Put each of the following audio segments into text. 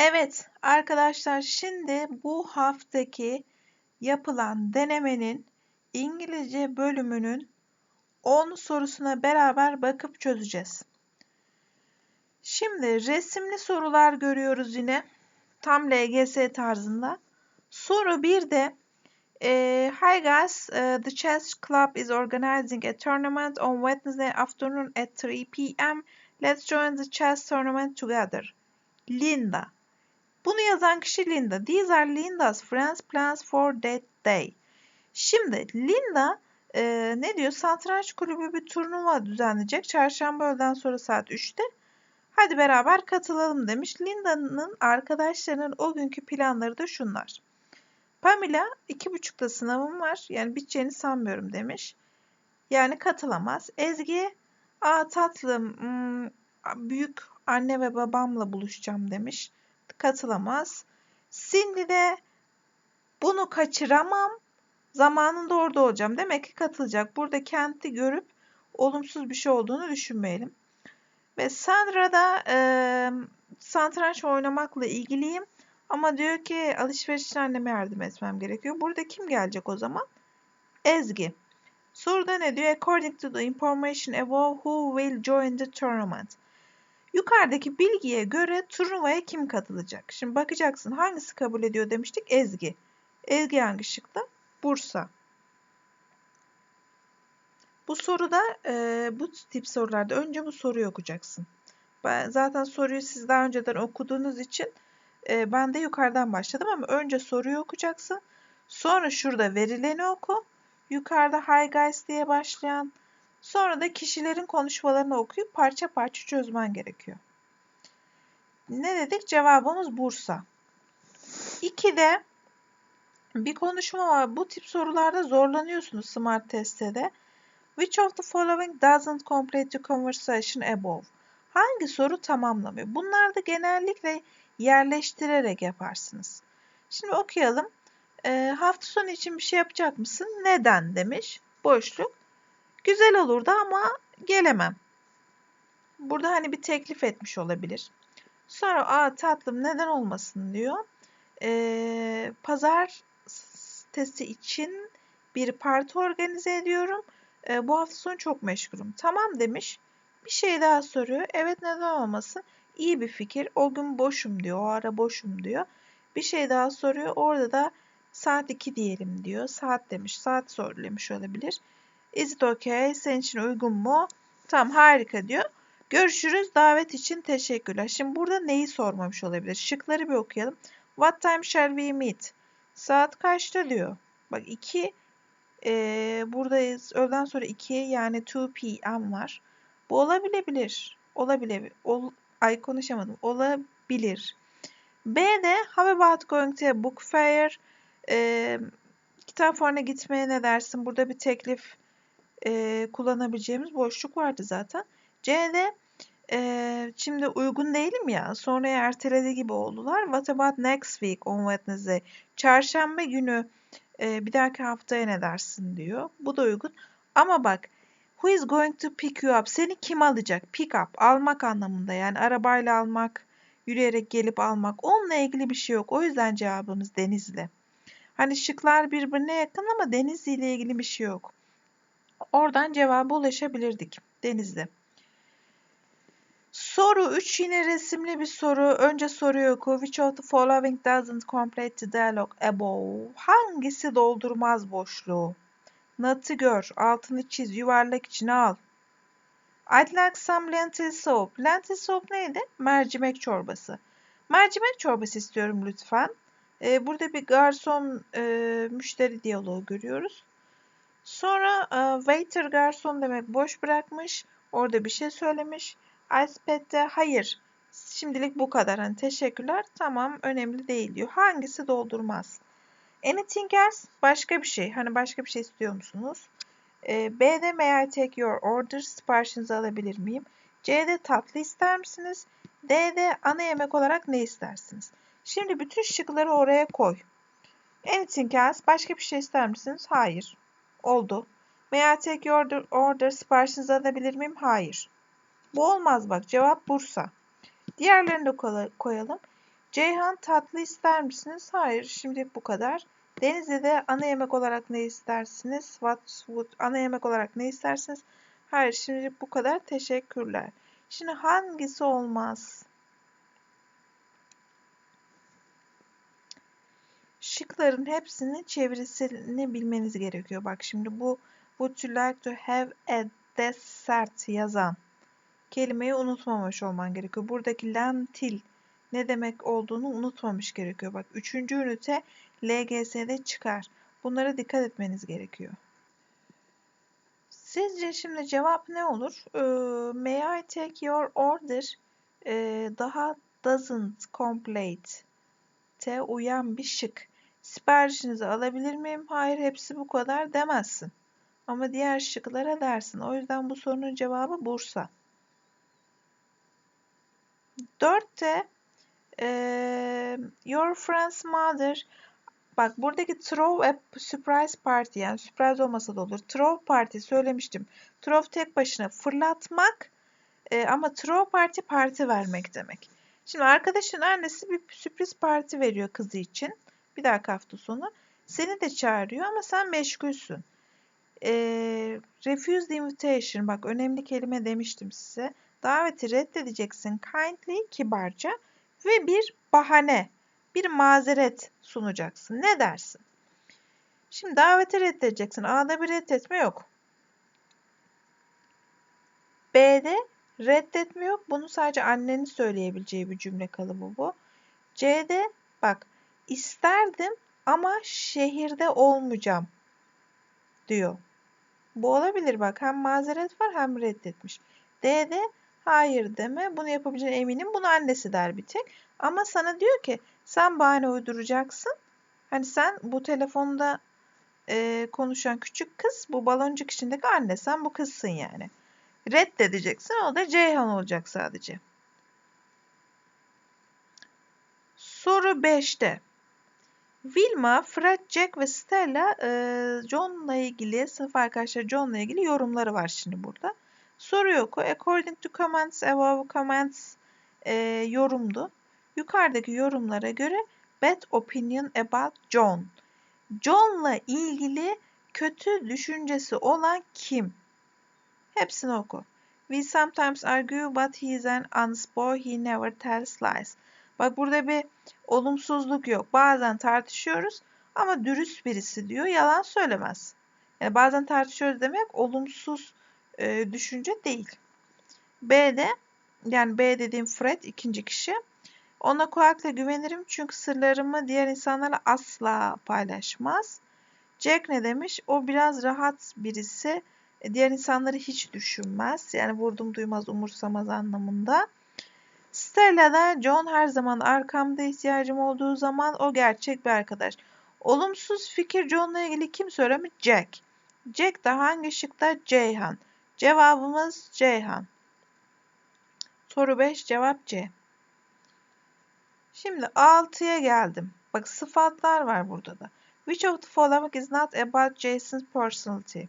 Evet arkadaşlar şimdi bu haftaki yapılan denemenin İngilizce bölümünün 10 sorusuna beraber bakıp çözeceğiz. Şimdi resimli sorular görüyoruz yine. Tam LGS tarzında. Soru 1'de e, Hi guys, uh, the chess club is organizing a tournament on Wednesday afternoon at 3 p.m. Let's join the chess tournament together. Linda. Bunu yazan kişi Linda. These are Linda's friends plans for that day. Şimdi Linda e, ne diyor? Satranç kulübü bir turnuva düzenleyecek. Çarşamba öğleden sonra saat 3'te. Hadi beraber katılalım demiş. Linda'nın arkadaşlarının o günkü planları da şunlar. Pamela iki buçukta sınavım var. Yani biteceğini sanmıyorum demiş. Yani katılamaz. Ezgi aa tatlım hmm, büyük anne ve babamla buluşacağım demiş. Katılamaz. Cindy de bunu kaçıramam. Zamanında orada olacağım. Demek ki katılacak. Burada kenti görüp olumsuz bir şey olduğunu düşünmeyelim. Ve Sandra da e, satranç oynamakla ilgiliyim. Ama diyor ki alışveriş için anneme yardım etmem gerekiyor. Burada kim gelecek o zaman? Ezgi. Soruda ne diyor? According to the information above, who will join the tournament? Yukarıdaki bilgiye göre turnuvaya kim katılacak? Şimdi bakacaksın hangisi kabul ediyor demiştik? Ezgi. Ezgi hangi şıkta? Bursa. Bu soruda e, bu tip sorularda önce bu soruyu okuyacaksın. Ben zaten soruyu siz daha önceden okuduğunuz için e, ben de yukarıdan başladım ama önce soruyu okuyacaksın. Sonra şurada verileni oku. Yukarıda hi guys diye başlayan. Sonra da kişilerin konuşmalarını okuyup parça parça çözmen gerekiyor. Ne dedik? Cevabımız Bursa. 2'de bir konuşma var. Bu tip sorularda zorlanıyorsunuz Smart Test'te Which of the following doesn't complete the conversation above? Hangi soru tamamlamıyor? Bunlar da genellikle yerleştirerek yaparsınız. Şimdi okuyalım. E, hafta sonu için bir şey yapacak mısın? Neden demiş. Boşluk. Güzel olurdu ama gelemem. Burada hani bir teklif etmiş olabilir. Sonra aa tatlım neden olmasın diyor. E, pazar testi için bir parti organize ediyorum. E, bu hafta sonu çok meşgulüm. Tamam demiş. Bir şey daha soruyor. Evet neden olmasın? İyi bir fikir. O gün boşum diyor. O ara boşum diyor. Bir şey daha soruyor. Orada da saat 2 diyelim diyor. Saat demiş. Saat söylemiş olabilir. Is it okay? Senin için uygun mu? Tamam harika diyor. Görüşürüz. Davet için teşekkürler. Şimdi burada neyi sormamış olabilir? Şıkları bir okuyalım. What time shall we meet? Saat kaçta diyor. Bak 2 e, buradayız. Öğleden sonra 2 yani 2 p.m. var. Bu olabilebilir. Olabilir. Ol, ay konuşamadım. Olabilir. B'de how about going to a book fair? E, kitap fuarına gitmeye ne dersin? Burada bir teklif e, kullanabileceğimiz boşluk vardı zaten. C'de e, şimdi uygun değilim ya. Sonra erteledi gibi oldular. What about next week on Wednesday? Çarşamba günü e, bir dahaki haftaya ne dersin diyor. Bu da uygun. Ama bak who is going to pick you up? Seni kim alacak? Pick up almak anlamında yani arabayla almak, yürüyerek gelip almak. Onunla ilgili bir şey yok. O yüzden cevabımız Denizli. Hani şıklar birbirine yakın ama Denizli ile ilgili bir şey yok. Oradan cevaba ulaşabilirdik. Denizli. Soru 3 yine resimli bir soru. Önce soruyu oku. Which of the following doesn't complete the dialogue above? Hangisi doldurmaz boşluğu? Nat'ı gör. Altını çiz. Yuvarlak içine al. I'd like some lentil soup. Lentil soup neydi? Mercimek çorbası. Mercimek çorbası istiyorum lütfen. Ee, burada bir garson e, müşteri diyaloğu görüyoruz. Sonra e, waiter garson demek boş bırakmış. Orada bir şey söylemiş. Icepad'de hayır şimdilik bu kadar. Hani teşekkürler tamam önemli değil diyor. Hangisi doldurmaz? Anything else? Başka bir şey. Hani başka bir şey istiyor musunuz? Ee, B'de may I take your order? Siparişinizi alabilir miyim? C'de tatlı ister misiniz? D'de ana yemek olarak ne istersiniz? Şimdi bütün şıkları oraya koy. Anything else? Başka bir şey ister misiniz? Hayır. Oldu. May I take your order? order? Siparişinizi alabilir miyim? Hayır. Bu olmaz bak. Cevap Bursa. Diğerlerini de koyalım. Ceyhan tatlı ister misiniz? Hayır, şimdilik bu kadar. Denizli'de ana yemek olarak ne istersiniz? What would ana yemek olarak ne istersiniz? Hayır, şimdilik bu kadar. Teşekkürler. Şimdi hangisi olmaz? Şıkların hepsinin çevirisini bilmeniz gerekiyor. Bak şimdi bu Would you like to have a dessert yazan kelimeyi unutmamış olman gerekiyor. Buradaki lentil ne demek olduğunu unutmamış gerekiyor. Bak üçüncü ünite LGS'de çıkar. Bunlara dikkat etmeniz gerekiyor. Sizce şimdi cevap ne olur? Ee, may I take your order? Ee, daha doesn't complete te uyan bir şık. Siparişinizi alabilir miyim? Hayır hepsi bu kadar demezsin. Ama diğer şıklara dersin. O yüzden bu sorunun cevabı Bursa. Dörtte e, Your friend's mother Bak buradaki throw a surprise party yani sürpriz olmasa da olur. Throw party söylemiştim. Throw tek başına fırlatmak e, ama throw party parti vermek demek. Şimdi arkadaşın annesi bir sürpriz parti veriyor kızı için. Bir dahaki hafta sonu. Seni de çağırıyor ama sen meşgulsün. E, refuse the invitation. Bak önemli kelime demiştim size. Daveti reddedeceksin kindly kibarca ve bir bahane, bir mazeret sunacaksın. Ne dersin? Şimdi daveti reddedeceksin. A'da bir reddetme yok. B'de reddetme yok. Bunu sadece annenin söyleyebileceği bir cümle kalıbı bu. C'de bak isterdim ama şehirde olmayacağım diyor. Bu olabilir bak hem mazeret var hem reddetmiş. D'de hayır deme bunu yapabileceğine eminim bunu annesi der bir tek. Ama sana diyor ki sen bahane uyduracaksın. Hani sen bu telefonda e, konuşan küçük kız bu baloncuk içindeki anne sen bu kızsın yani. Reddedeceksin o da Ceyhan olacak sadece. Soru 5'te. Wilma, Fred, Jack ve Stella e, John'la ilgili, sınıf arkadaşlar John'la ilgili yorumları var şimdi burada. Soru yok. According to comments above comments e, yorumdu. Yukarıdaki yorumlara göre bad opinion about John. John'la ilgili kötü düşüncesi olan kim? Hepsini oku. We sometimes argue but he is an honest boy. He never tells lies. Bak burada bir olumsuzluk yok. Bazen tartışıyoruz ama dürüst birisi diyor. Yalan söylemez. Yani bazen tartışıyoruz demek olumsuz e, düşünce değil. B'de yani B dediğim Fred ikinci kişi. Ona kulakla güvenirim çünkü sırlarımı diğer insanlarla asla paylaşmaz. Jack ne demiş? O biraz rahat birisi. E, diğer insanları hiç düşünmez. Yani vurdum duymaz umursamaz anlamında. Stella da John her zaman arkamda ihtiyacım olduğu zaman o gerçek bir arkadaş. Olumsuz fikir John'la ilgili kim söylemiş? Jack. Jack de hangi şıkta? Ceyhan. Cevabımız Ceyhan. Soru 5 cevap C. Şimdi 6'ya geldim. Bak sıfatlar var burada da. Which of the following is not about Jason's personality?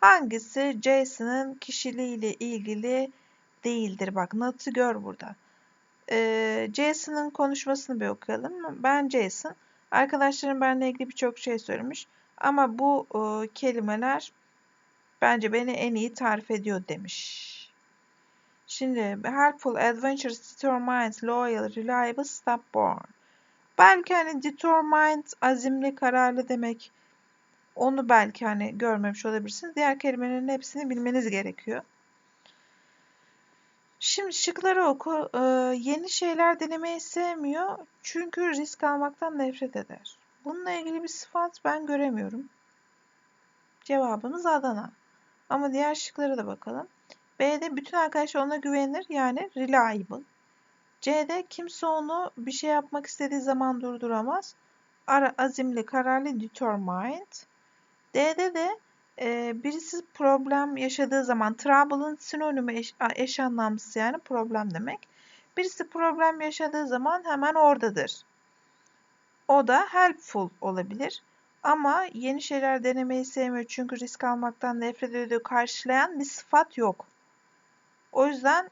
Hangisi Jason'ın kişiliğiyle ilgili değildir? Bak not'u gör burada. Ee, Jason'ın konuşmasını bir okuyalım. Ben Jason. Arkadaşlarım benimle ilgili birçok şey söylemiş. Ama bu e, kelimeler bence beni en iyi tarif ediyor demiş. Şimdi helpful, adventurous, determined, loyal, reliable, stubborn. Belki hani determined, azimli, kararlı demek. Onu belki hani görmemiş olabilirsiniz. Diğer kelimelerin hepsini bilmeniz gerekiyor. Şimdi şıkları oku. Ee, yeni şeyler denemeyi sevmiyor. Çünkü risk almaktan nefret eder. Bununla ilgili bir sıfat ben göremiyorum. Cevabımız Adana. Ama diğer şıklara da bakalım. B'de bütün arkadaşlar ona güvenir yani reliable. C'de kimse onu bir şey yapmak istediği zaman durduramaz. Ara, azimli, kararlı, determined. D'de de e, birisi problem yaşadığı zaman trouble'ın sinonimi eş, eş anlamlısı yani problem demek. Birisi problem yaşadığı zaman hemen oradadır. O da helpful olabilir. Ama yeni şeyler denemeyi sevmiyor çünkü risk almaktan nefret ediyor karşılayan bir sıfat yok. O yüzden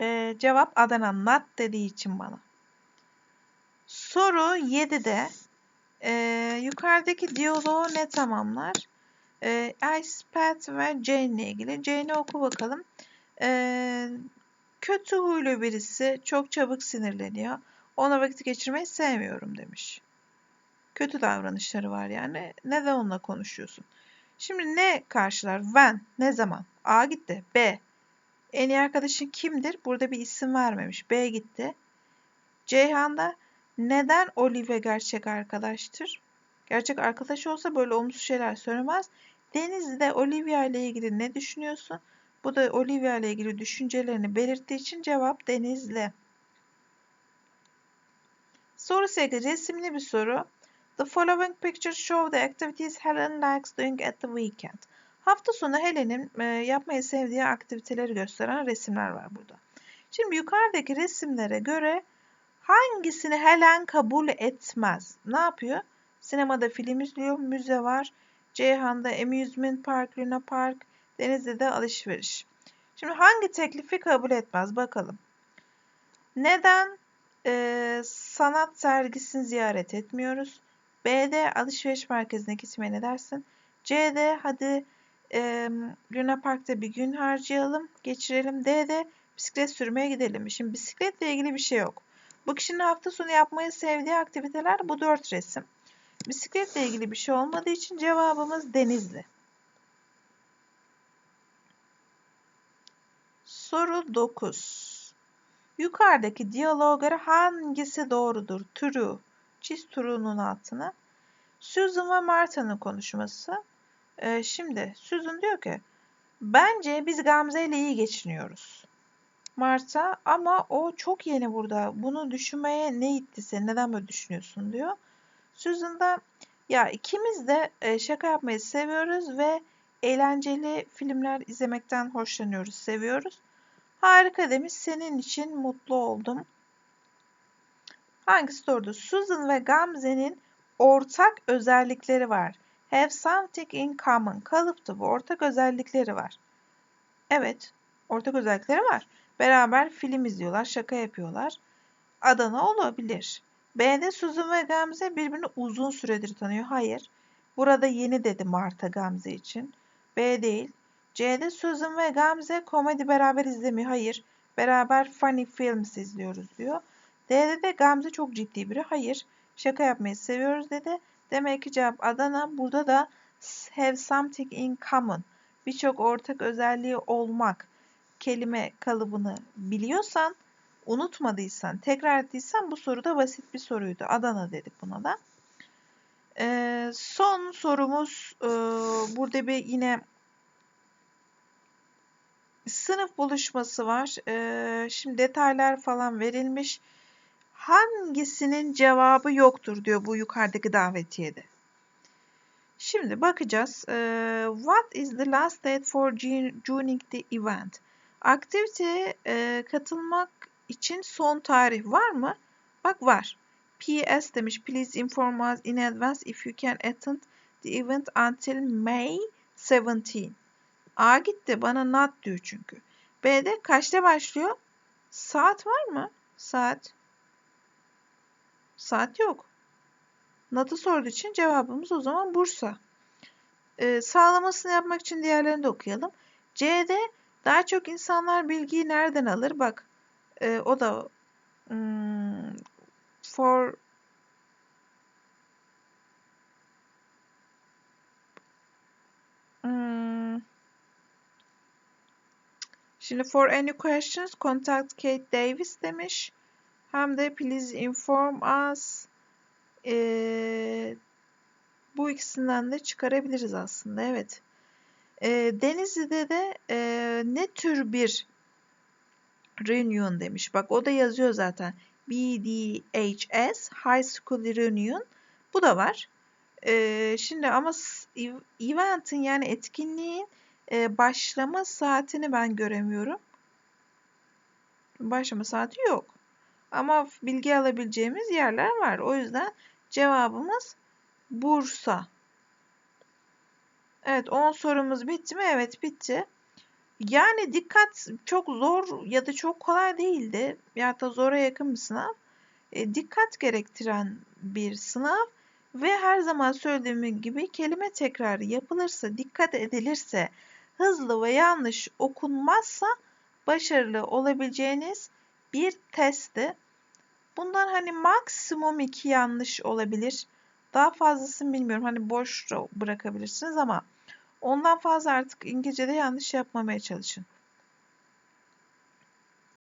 e, cevap Adana not dediği için bana. Soru 7'de e, yukarıdaki diyaloğu ne tamamlar? E, Ice, Pat ve Jane ile ilgili. Jane'i oku bakalım. E, kötü huylu birisi çok çabuk sinirleniyor. Ona vakit geçirmeyi sevmiyorum demiş. Kötü davranışları var yani. Neden onunla konuşuyorsun? Şimdi ne karşılar? When, ne zaman? A gitti. B, en iyi arkadaşın kimdir? Burada bir isim vermemiş. B gitti. Ceyhan'da neden Olivia gerçek arkadaştır? Gerçek arkadaş olsa böyle olumsuz şeyler söylemez. Denizli'de Olivia ile ilgili ne düşünüyorsun? Bu da Olivia ile ilgili düşüncelerini belirttiği için cevap Denizli. Soru 8 resimli bir soru. The following pictures show the activities Helen likes doing at the weekend. Hafta sonu Helen'in e, yapmayı sevdiği aktiviteleri gösteren resimler var burada. Şimdi yukarıdaki resimlere göre hangisini Helen kabul etmez? Ne yapıyor? Sinemada film izliyor, müze var. Ceyhan'da amusement park, Luna Park, Denizli'de alışveriş. Şimdi hangi teklifi kabul etmez bakalım. Neden e, sanat sergisini ziyaret etmiyoruz? B'de alışveriş merkezine gitmeye ne dersin? C'de hadi e, Luna Park'ta bir gün harcayalım, geçirelim. D'de bisiklet sürmeye gidelim. Şimdi bisikletle ilgili bir şey yok. Bu kişinin hafta sonu yapmayı sevdiği aktiviteler bu dört resim. Bisikletle ilgili bir şey olmadığı için cevabımız Denizli. Soru 9. Yukarıdaki diyaloğa hangisi doğrudur? True. Çiz true'nun altına. Susan ve Marta'nın konuşması. Ee, şimdi Susan diyor ki bence biz Gamze ile iyi geçiniyoruz. Marta ama o çok yeni burada. Bunu düşünmeye ne itti seni? Neden böyle düşünüyorsun diyor. Susan da ya ikimiz de e, şaka yapmayı seviyoruz ve eğlenceli filmler izlemekten hoşlanıyoruz, seviyoruz. Harika demiş. Senin için mutlu oldum. Hangisi doğrudur? Susan ve Gamze'nin ortak özellikleri var. Have something in common. Kalıptı bu. Ortak özellikleri var. Evet. Ortak özellikleri var. Beraber film izliyorlar. Şaka yapıyorlar. Adana olabilir. B'de Susan ve Gamze birbirini uzun süredir tanıyor. Hayır. Burada yeni dedi Marta Gamze için. B değil. C'de Susan ve Gamze komedi beraber izlemiyor. Hayır. Beraber funny films izliyoruz diyor. D'de de Gamze çok ciddi biri. Hayır. Şaka yapmayı seviyoruz dedi. Demek ki cevap Adana. Burada da have something in common. Birçok ortak özelliği olmak kelime kalıbını biliyorsan, unutmadıysan, tekrar ettiysen bu soru da basit bir soruydu. Adana dedik buna da. Ee, son sorumuz e, burada bir yine sınıf buluşması var. Ee, şimdi detaylar falan verilmiş hangisinin cevabı yoktur diyor bu yukarıdaki davetiyede. Şimdi bakacağız. what is the last date for joining the event? Aktiviteye katılmak için son tarih var mı? Bak var. PS demiş. Please inform us in advance if you can attend the event until May 17. A gitti. Bana not diyor çünkü. B'de kaçta başlıyor? Saat var mı? Saat. Saat yok. Nat'ı sorduğu için cevabımız o zaman Bursa. Ee, sağlamasını yapmak için diğerlerini de okuyalım. C'de daha çok insanlar bilgiyi nereden alır? Bak e, o da hmm, for hmm, Şimdi for any questions contact Kate Davis demiş. Hem de please inform us. Ee, bu ikisinden de çıkarabiliriz aslında. Evet. E, Denizli'de de e, ne tür bir reunion demiş. Bak o da yazıyor zaten. BDHS High School Reunion. Bu da var. E, şimdi ama event'in yani etkinliğin e, başlama saatini ben göremiyorum. Başlama saati yok. Ama bilgi alabileceğimiz yerler var. O yüzden cevabımız Bursa. Evet 10 sorumuz bitti mi? Evet bitti. Yani dikkat çok zor ya da çok kolay değildi. Ya da zora yakın bir sınav. e, dikkat gerektiren bir sınav ve her zaman söylediğim gibi kelime tekrarı yapılırsa, dikkat edilirse, hızlı ve yanlış okunmazsa başarılı olabileceğiniz bir testti. Bundan hani maksimum iki yanlış olabilir. Daha fazlasını bilmiyorum. Hani boş bırakabilirsiniz ama ondan fazla artık İngilizce'de yanlış yapmamaya çalışın.